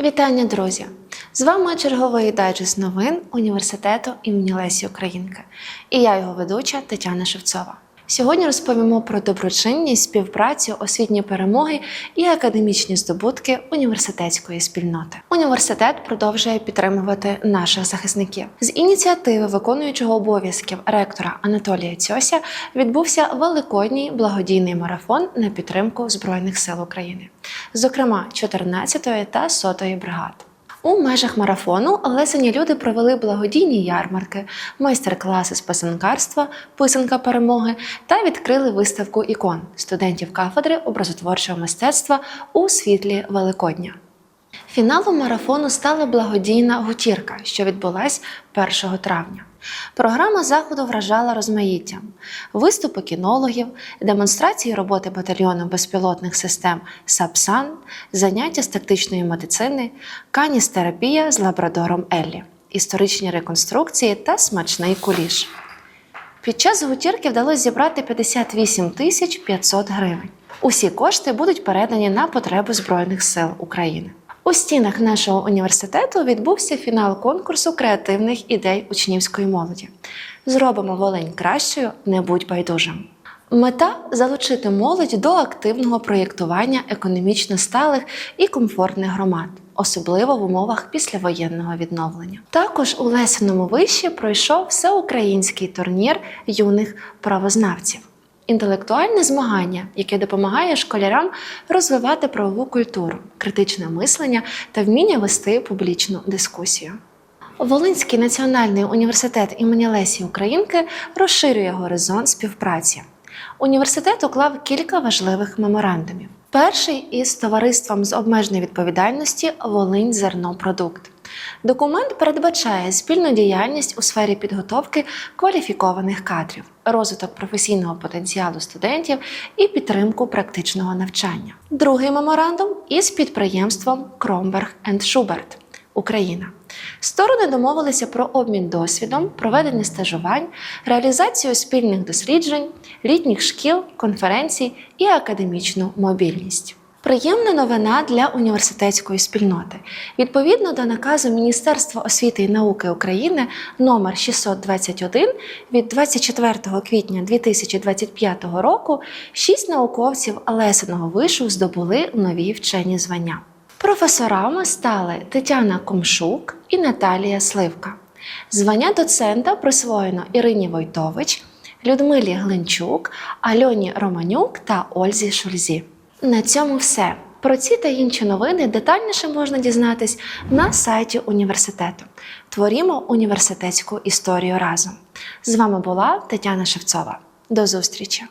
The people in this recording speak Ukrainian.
Вітання, друзі! З вами черговий дайджест новин університету імені Лесі Українки. І я його ведуча Тетяна Шевцова. Сьогодні розповімо про доброчинність, співпрацю, освітні перемоги і академічні здобутки університетської спільноти. Університет продовжує підтримувати наших захисників. З ініціативи виконуючого обов'язків ректора Анатолія Цьося відбувся великодній благодійний марафон на підтримку Збройних сил України, зокрема 14-ї та 100-ї бригад. У межах марафону лесені люди провели благодійні ярмарки, майстер-класи з писанкарства, писанка перемоги та відкрили виставку ікон студентів кафедри образотворчого мистецтва у світлі Великодня. Фіналом марафону стала благодійна гутірка, що відбулась 1 травня. Програма заходу вражала розмаїттям: виступи кінологів, демонстрації роботи батальйону безпілотних систем САПСАН, заняття з тактичної медицини, каністерапія з лабрадором Еллі, історичні реконструкції та смачний куліш. Під час гутірки вдалося зібрати 58 тисяч 500 гривень. Усі кошти будуть передані на потреби Збройних сил України. У стінах нашого університету відбувся фінал конкурсу креативних ідей учнівської молоді. Зробимо Волинь кращою, не будь байдужим. Мета залучити молодь до активного проєктування економічно сталих і комфортних громад, особливо в умовах післявоєнного відновлення. Також у Лесиному виші пройшов всеукраїнський турнір юних правознавців. Інтелектуальне змагання, яке допомагає школярам розвивати правову культуру, критичне мислення та вміння вести публічну дискусію. Волинський національний університет імені Лесі Українки розширює горизонт співпраці. Університет уклав кілька важливих меморандумів. Перший із товариством з обмеженої відповідальності Волинь Зернопродукт. Документ передбачає спільну діяльність у сфері підготовки кваліфікованих кадрів, розвиток професійного потенціалу студентів і підтримку практичного навчання. Другий меморандум із підприємством Кромберг Шуберт Україна. Сторони домовилися про обмін досвідом, проведення стажувань, реалізацію спільних досліджень, літніх шкіл, конференцій і академічну мобільність. Приємна новина для університетської спільноти. Відповідно до наказу Міністерства освіти і науки України номер 621 від 24 квітня 2025 року шість науковців Лесиного вишу здобули нові вчені звання. Професорами стали Тетяна Комшук і Наталія Сливка. Звання доцента присвоєно Ірині Войтович, Людмилі Глинчук, Альоні Романюк та Ользі Шульзі. На цьому все. Про ці та інші новини детальніше можна дізнатись на сайті університету. Творімо університетську історію разом. З вами була Тетяна Шевцова. До зустрічі!